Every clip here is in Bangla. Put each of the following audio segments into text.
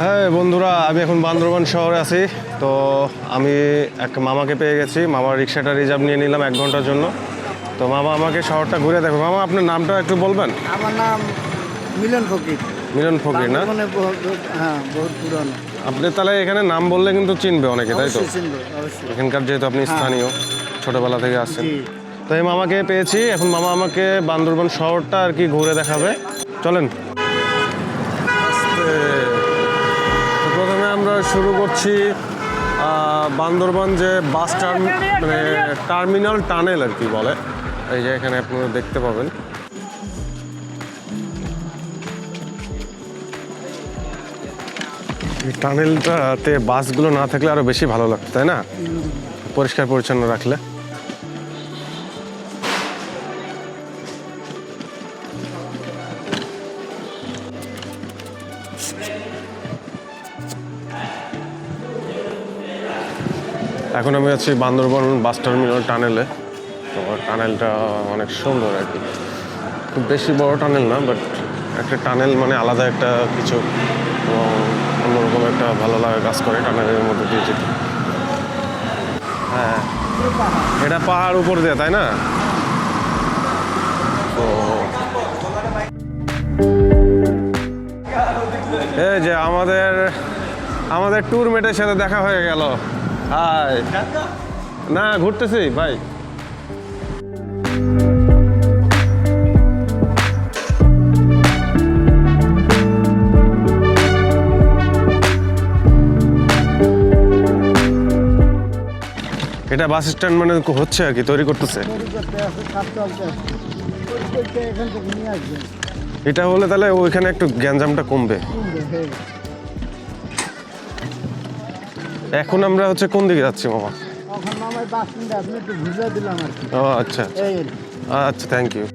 হ্যাঁ বন্ধুরা আমি এখন বান্দরবান শহরে আছি। তো আমি এক মামাকে পেয়ে গেছি। মামার রিক্সাটা রিজার্ভ নিয়ে নিলাম এক ঘণ্টার জন্য। তো মামা আমাকে শহরটা ঘুরে দেখো। মামা আপনার নামটা একটু বলবেন? আমার নাম মিলন ফকির। মিলন ফকির না? মানে হ্যাঁ বহুত পুরনো। আপনি তাহলে এখানে নাম বললে কিন্তু চিনবে অনেকে তাই তো? এখানকার যেহেতু আপনি স্থানীয় ছোটবেলা থেকে আসছেন তো এই মামাকে পেয়েছি। এখন মামা আমাকে বান্দরবান শহরটা আর কি ঘুরে দেখাবে। চলেন। শুরু করছি বান্দরবান যে বাস টার্ম মানে টার্মিনাল টানেল আর কি বলে। এই যে এখানে আপনারা দেখতে পাবেন। টানেলটাতে বাসগুলো না থাকলে আরও বেশি ভালো লাগতো, তাই না? পরিষ্কার পরিচ্ছন্ন রাখলে। এখন আমি আছি বান্দরবন বাস টার্মিনাল টানেলে। তো টানেলটা অনেক সুন্দর আর কি। খুব বেশি বড় টানেল না বাট একটা টানেল মানে আলাদা একটা কিছু এবং অন্যরকম একটা ভালো লাগা কাজ করে টানেলের মধ্যে দিয়ে যেতে। হ্যাঁ এটা পাহাড় উপর দিয়ে, তাই না? তো এই যে আমাদের আমাদের ট্যুর মেটের সাথে দেখা হয়ে গেল। হাই। না ঘুরতেছি ভাই। এটা বাস স্ট্যান্ড মানে হচ্ছে আর কি তৈরি করতেছে। এটা হলে তাহলে ওইখানে একটু গ্যাঞ্জামটা কমবে। এখন আমরা হচ্ছে কোন দিকে যাচ্ছি মামা ও আচ্ছা আচ্ছা। থ্যাংক ইউ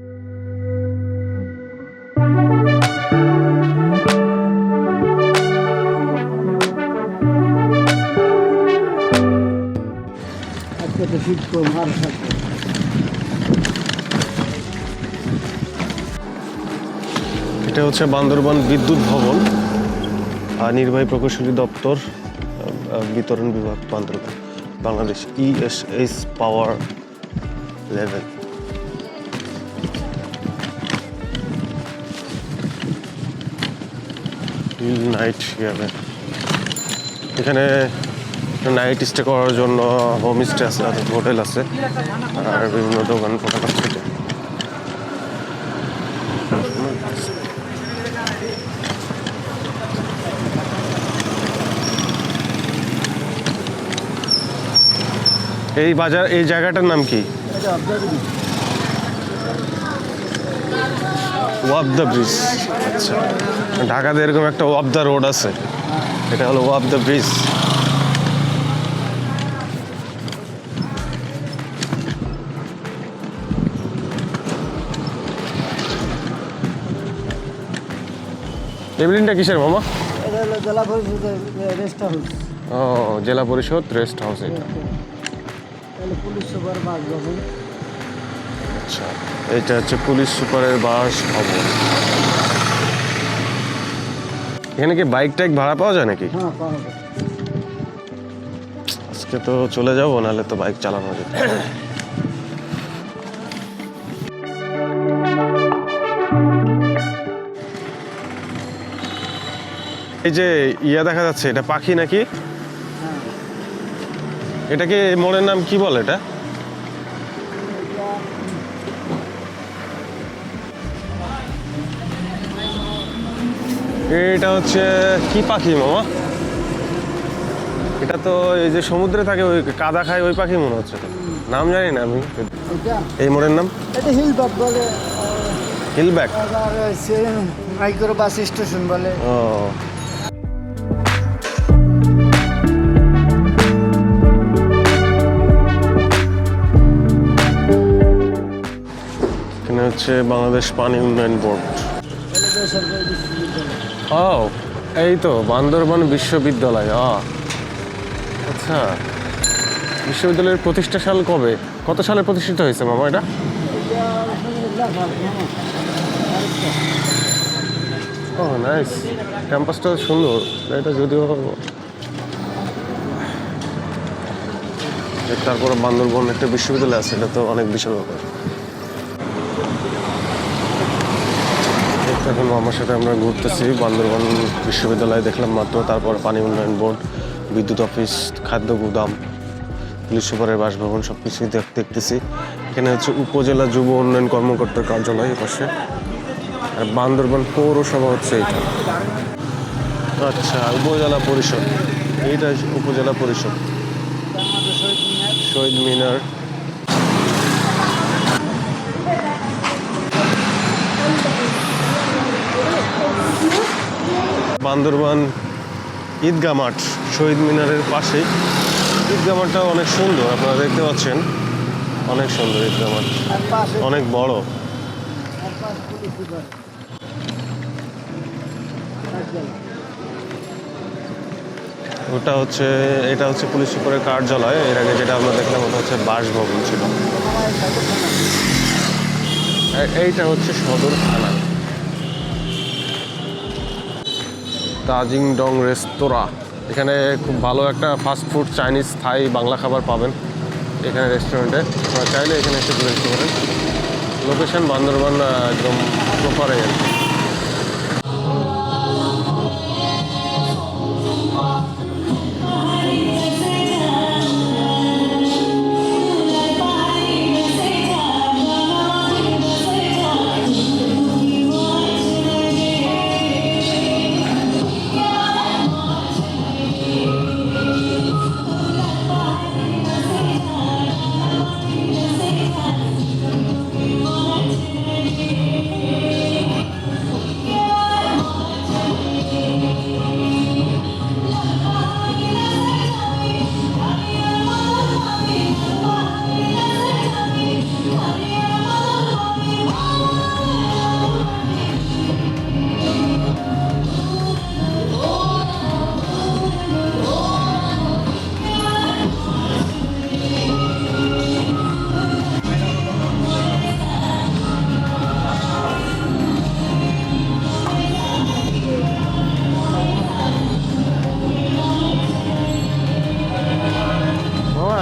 আর থাকবে এটা হচ্ছে বান্দরবান বিদ্যুৎ ভবন আর নির্বাহী প্রকৌশলী দপ্তর। বিতরণ বিভাগ Bandarban Bangladesh ESS power level night হিয়ারে এখানে নাইট স্টে করার জন্য হোম স্টে আছে হোটেল আছে, আর বিভিন্ন দোকান ফোটান আছে এই বাজার এই জায়গাটার নাম কি? The bridge. আচ্ছা। ঢাকাতে এরকম একটা ওয়াব দ্য রোড আছে। এটা হলো ওয়াব দ্য ব্রিজ। এই বিল্ডিংটা কিসের মামা? জেলা পরিষদের রেস্ট হাউস ও জেলা পরিষদ রেস্ট হাউস এটা তাহলে পুলিশ সুপার বাস যখন। আচ্ছা এটা হচ্ছে পুলিশ সুপারের বাস ভবন। এখানে কি বাইক টাইক ভাড়া পাওয়া যায় নাকি? হ্যাঁ পাওয়া যায়। আজকে তো চলে যাব নাহলে তো বাইক চালানো যেত এই যে ইয়া দেখা যাচ্ছে এটা পাখি নাকি? এটাকে মোড়ের নাম কি বলে এটা? এটা হচ্ছে কি পাখি মামা? এটা তো এই যে সমুদ্রে থাকে ওই কাদা খায় ওই পাখি মনে হচ্ছে। নাম জানি না আমি। এই মোড়ের নাম? এটা হিল বলে হিলব্যাক? মাইক্রো বাস স্টেশন বলে। ও। হচ্ছে বাংলাদেশ পানি উন্নয়ন বোর্ড। ও এই তো বান্দরবান বিশ্ববিদ্যালয় আচ্ছা বিশ্ববিদ্যালয়ের প্রতিষ্ঠা সাল কবে? কত সালে প্রতিষ্ঠিত হয়েছে মামা এটা? ও নাইস। ক্যাম্পাসটা সুন্দর এটা যদিও তারপরে বান্দরবন একটা বিশ্ববিদ্যালয় আছে এটা তো অনেক বিশাল ব্যাপার। এখন আমার সাথে আমরা ঘুরতেছি, বান্দরবন বিশ্ববিদ্যালয়ে দেখলাম মাত্র, তারপর পানি উন্নয়ন বোর্ড, বিদ্যুৎ অফিস, খাদ্য গুদাম, পুলিশ সুপারের বাসভবন সব কিছুই দেখ- দেখতেছি। এখানে হচ্ছে উপজেলা যুব উন্নয়ন কর্মকর্তার কার্যালয় পাশে। আর বান্দরবান পৌরসভা হচ্ছে এটা আচ্ছা উপজেলা পরিষদ। এইটা উপজেলা পরিষদ। শহীদ মিনার। বান্দরবান ঈদগা মাঠ, শহীদ মিনারের পাশেই। ঈদগা মাঠটা অনেক সুন্দর, আপনারা দেখতে পাচ্ছেন। অনেক সুন্দর ঈদগা মাঠ। অনেক বড়। পাশে। ওটা হচ্ছে, এটা হচ্ছে পুলিশ সুপারের কার্যালয়। এর আগে যেটা আমরা দেখলাম, ওটা হচ্ছে বাসভবন ছিল। এইটা হচ্ছে সদর থানা তাজিং ডং রেস্তোরাঁ। এখানে খুব ভালো একটা fast food Chinese Thai Bangla খাবার পাবেন এখানে রেস্টুরেন্টে চাইলে এখানে এসে ঘুরে পারেন। লোকেশন বান্দরবান একদম প্রপারে আর কি।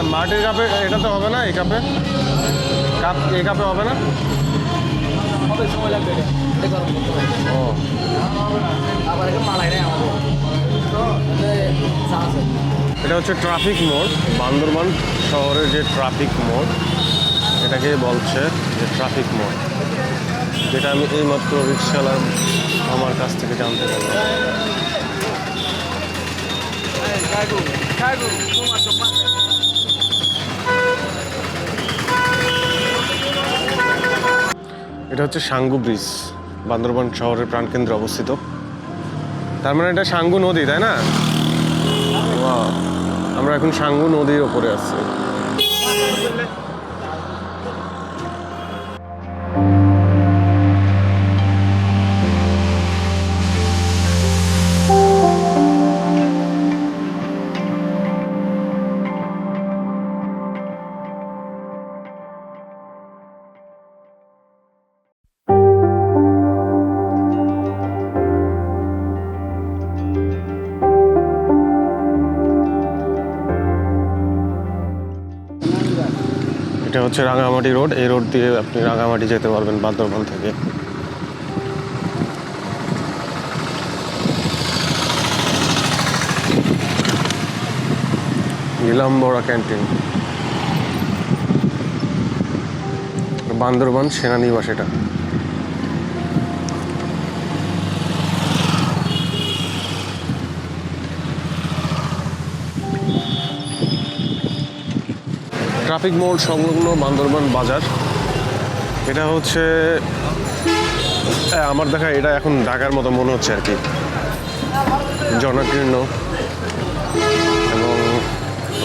মাটির কাপে এটা তো হবে না এই কাপে কাপ এই কাপে হবে না? হবে সময় লাগবে ও। আবার এটা মালাই নেই হচ্ছে ট্রাফিক মোড় বান্দরবান শহরের যে ট্রাফিক মোড় এটাকে বলছে যে ট্রাফিক মোড় যেটা আমি এইমাত্র রিক্সাওয়ালার আমার কাছ থেকে জানতে পারলাম। এটা হচ্ছে সাঙ্গু ব্রিজ বান্দরবান শহরের প্রাণকেন্দ্রে অবস্থিত। তার মানে এটা সাঙ্গু নদী তাই না? আমরা এখন সাঙ্গু নদীর ওপরে আছি। হচ্ছে রাঙামাটি রোড। এই রোড দিয়ে আপনি রাঙামাটি যেতে পারবেন বান্দরবান থেকে। নীলাম্বরা ক্যান্টিন। বান্দরবান সেনানিবাস এটা। ট্রাফিক মোড় সংলগ্ন বান্দরবান বাজার। এটা হচ্ছে আমার দেখা এটা এখন ঢাকার মতো মনে হচ্ছে আর কি। জনাকীর্ণ এবং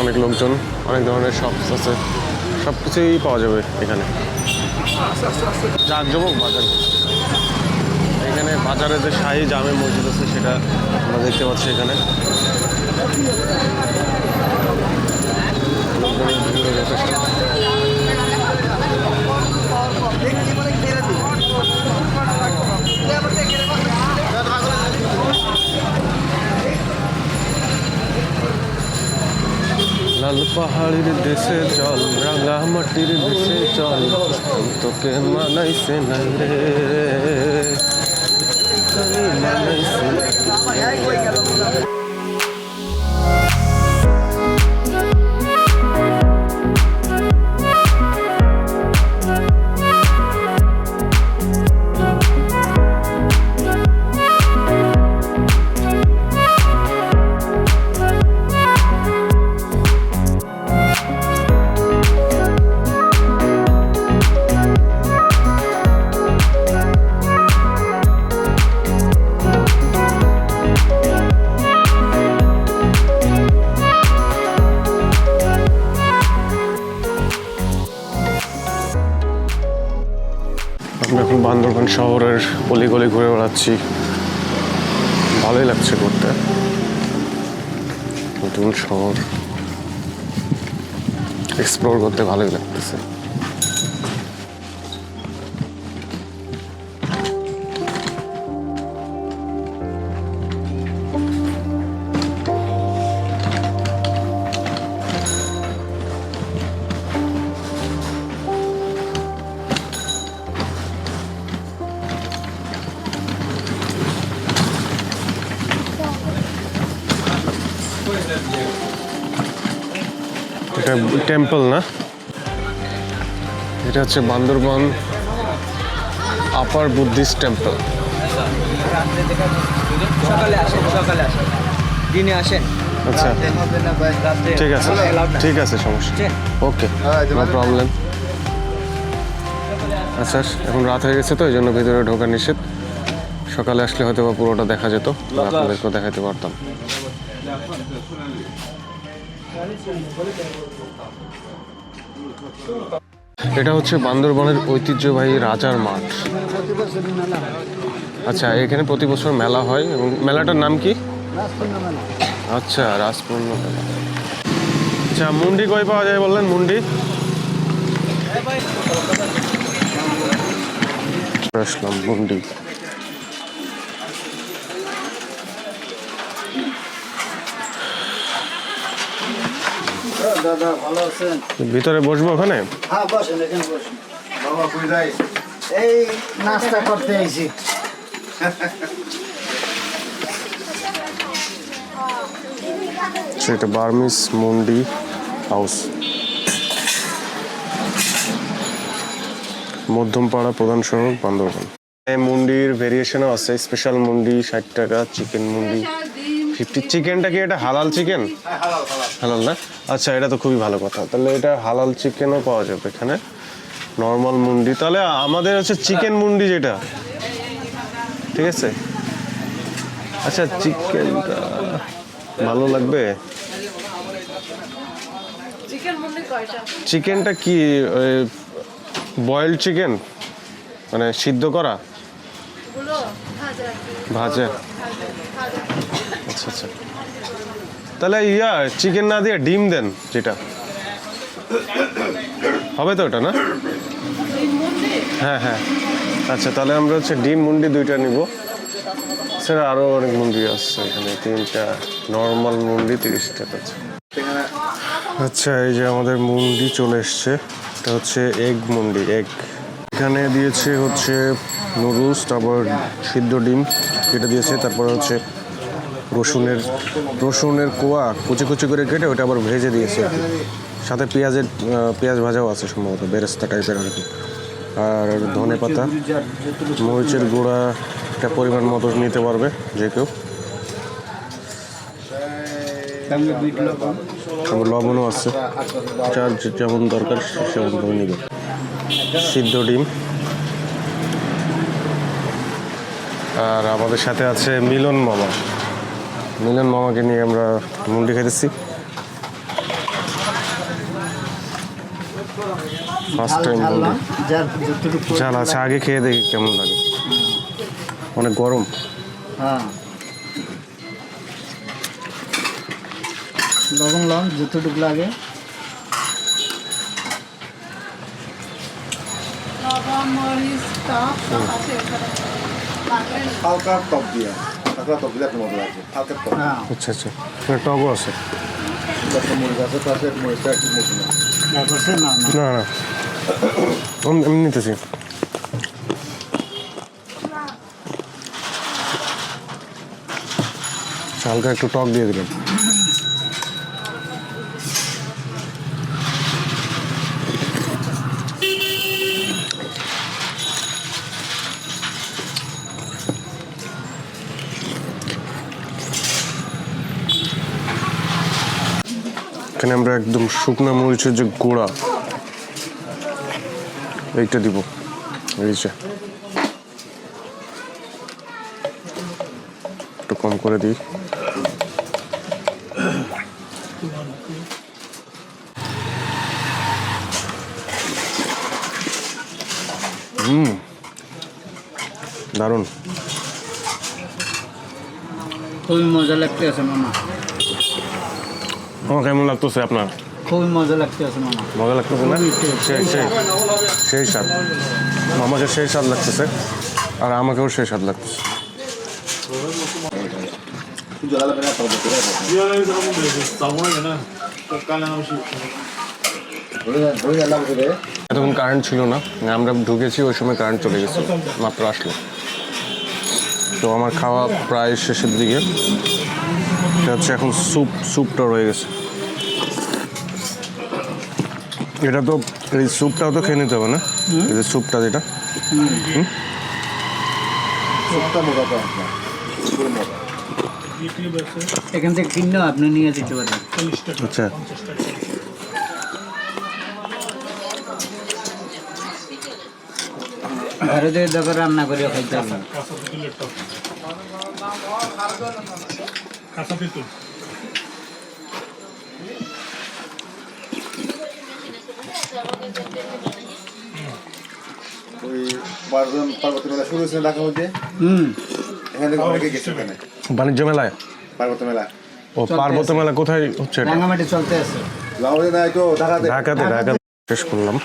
অনেক লোকজন, অনেক ধরনের শপস আছে। সব কিছুই পাওয়া যাবে এখানে। জাঁকজমক বাজার। এখানে বাজারে যে শাহী জামে মসজিদ আছে, সেটা আমরা দেখতে পাচ্ছি এখানে। লাল পাহাড়ির দেশে চল রাঙা মাটির দেশে চল তোকে মানাইছে নাই রে। মানাইছে শহরের গলি ঘুরে বেড়াচ্ছি। ভালোই লাগছে করতে নতুন শহর। এক্সপ্লোর করতে ভালোই লাগতেছে। টেম্পল না। এটা হচ্ছে বান্দরবান আপার বুদ্ধিস্ট টেম্পল সকালে আসেন সকালে আসেন। দিনে আসেন। আচ্ছা। ঠিক আছে। ঠিক আছে সমস্যা ওকে নো প্রবলেম আচ্ছা এখন রাত হয়ে গেছে তো এই জন্য ভিতরে ঢোকা নিষেধ। সকালে আসলে হয়তো পুরোটা দেখা যেত আপনাদেরকেও দেখাতে পারতাম। এটা হচ্ছে বান্দরবনের ঐতিহ্যবাহী রাজার মাঠ। আচ্ছা এখানে প্রতি বছর মেলা হয় এবং মেলাটার নাম কি? আচ্ছা রাজপূর্ণ মেলা। আচ্ছা মুন্ডি কই পাওয়া যায় বললেন, মুন্ডি? আসলাম, মুন্ডি। দাদা ভালো আছেন? ভিতরে বসবো ওখানে? হ্যাঁ বসেন এখানে বসেন। বাবা কই যাই এই নাস্তা করতে আইছি। সেটা বার্মিস মুন্ডি হাউস। মধ্যমপাড়া প্রধান সড়ক বান্দরবান। মুন্ডির ভেরিয়েশনও আছে স্পেশাল মুন্ডি ষাট টাকা চিকেন মুন্ডি ফিফটি চিকেনটা কি এটা? হালাল চিকেন হালাল। না? আচ্ছা এটা তো খুবই ভালো কথা। তাহলে এটা হালাল চিকেনও পাওয়া যাবে এখানে। নর্মাল মুন্ডি। তাহলে আমাদের হচ্ছে চিকেন মুন্ডি যেটা। ঠিক আছে? আচ্ছা চিকেনটা ভালো লাগবে? চিকেনটা কি বয়েলড চিকেন? মানে সিদ্ধ করা? ভাজা। আচ্ছা আচ্ছা। তাহলে ইয়া চিকেন না দিয়ে ডিম দেন যেটা। হবে তো ওটা, না? হ্যাঁ হ্যাঁ। আচ্ছা তাহলে আমরা হচ্ছে ডিম মুন্ডি দুইটা নিব। স্যার আরও অনেক মুন্ডি আসছে এখানে, তিনটা। নর্মাল মুন্ডি তিরিশ টাকা আছে। আচ্ছা এই যে আমাদের মুন্ডি চলে এসছে। এটা হচ্ছে এগ মুন্ডি এগ এখানে দিয়েছে হচ্ছে নুডলস তারপর সিদ্ধ ডিম এটা দিয়েছে, তারপর হচ্ছে রসুনের রসুনের কোয়া কুচি কুচি করে কেটে ওটা আবার ভেজে দিয়েছে আর। সাথে পেঁয়াজের পেঁয়াজ ভাজাও আছে সম্ভবত, বেরেস্তা টাইপের আর কি। আর ধনে পাতা, মরিচের গুঁড়া একটা পরিমাণ মতো নিতে পারবে যে কেউ। লবণও আছে। যার যেমন দরকার সেমন করে নিবে। সিদ্ধ ডিম। আর আমাদের সাথে আছে মিলন মামা। মিলন মামাকে নিয়ে আমরা মুন্ডি খেতেছি ফার্স্ট টাইম আছে আগে খেয়ে দেখি কেমন লাগে। অনেক গরম। হ্যাঁ। লবণ লবণ যতটুকু লাগে। হালকা দিয়া। হালকা তো মতো হালকা টক হ্যাঁ। আচ্ছা আচ্ছা। টকও আছে। মরিচ আছে পাশে এক মরিচটা একটু মরিচ না না না। না না। আমি আমি নিতেছি। হালকা একটু টক দিয়ে দিলাম। এখানে আমরা একদম শুকনো মরিচের যে গোড়া, এইটা দিব। এই একটু কম করে দিই। হুম। দারুণ। খুবই মজা লাগতে আছে মামা। কেমন লাগতেছে আপনার? খুবই মজা লাগতে আছে মামা। মজা লাগতেছে না? সেই সেই সেই স্বাদ। আমাকে সেই স্বাদ লাগতেছে আর আমাকেও সেই স্বাদ লাগতেছে। এতক্ষণ কারেন্ট ছিল না আমরা ঢুকেছি ওই সময় কারেন্ট চলে গেছে মাত্র আসলো। তো আমার খাওয়া প্রায় শেষের দিকে। এটা হচ্ছে এখন স্যুপ স্যুপটা রয়ে গেছে। এটা তো এই স্যুপটাও তো খেয়ে নিতে হবে না? এই যে স্যুপটা যেটা। এখান থেকে আপনি নিয়ে যেতে পারেন আচ্ছা। ঘরে রান্না করে খাইতে পারবেন ওই পার্বতী পার্বতী মেলা শুরু হয়েছিল ঢাকা মধ্যে হুম। এখান অনেকে গেছে ওখানে। বাণিজ্য মেলায়? পার্বতী মেলা। ও পার্বত্য মেলা কোথায় হচ্ছে রাঙামাটি চলতে আছে। লাউরে নাই তো ঢাকাতে। ঢাকাতে ঢাকাতে। শেষ করলাম।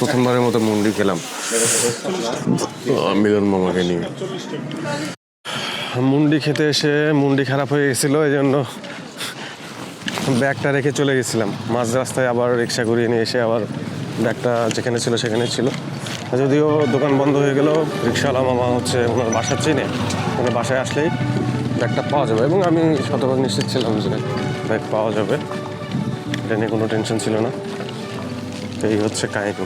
প্রথমবারের মতো মুন্ডি খেলাম। মিলন মামাকে নিয়ে। মুন্ডি খেতে এসে মুন্ডি খারাপ হয়ে গেছিল এই জন্য ব্যাগটা রেখে চলে গেছিলাম। মাঝ রাস্তায় আবার রিক্সা করিয়ে নিয়ে এসে আবার ব্যাগটা যেখানে ছিল, সেখানে ছিল। যদিও দোকান বন্ধ হয়ে গেল রিক্সাওয়ালা মামা হচ্ছে ওনার বাসা চেনে। ওনার বাসায় আসলেই ব্যাগটা পাওয়া যাবে। এবং আমি শতভাগ নিশ্চিত ছিলাম যে ব্যাগ পাওয়া যাবে। এটা নিয়ে কোনো টেনশন ছিল না। এই হচ্ছে কাহিনী।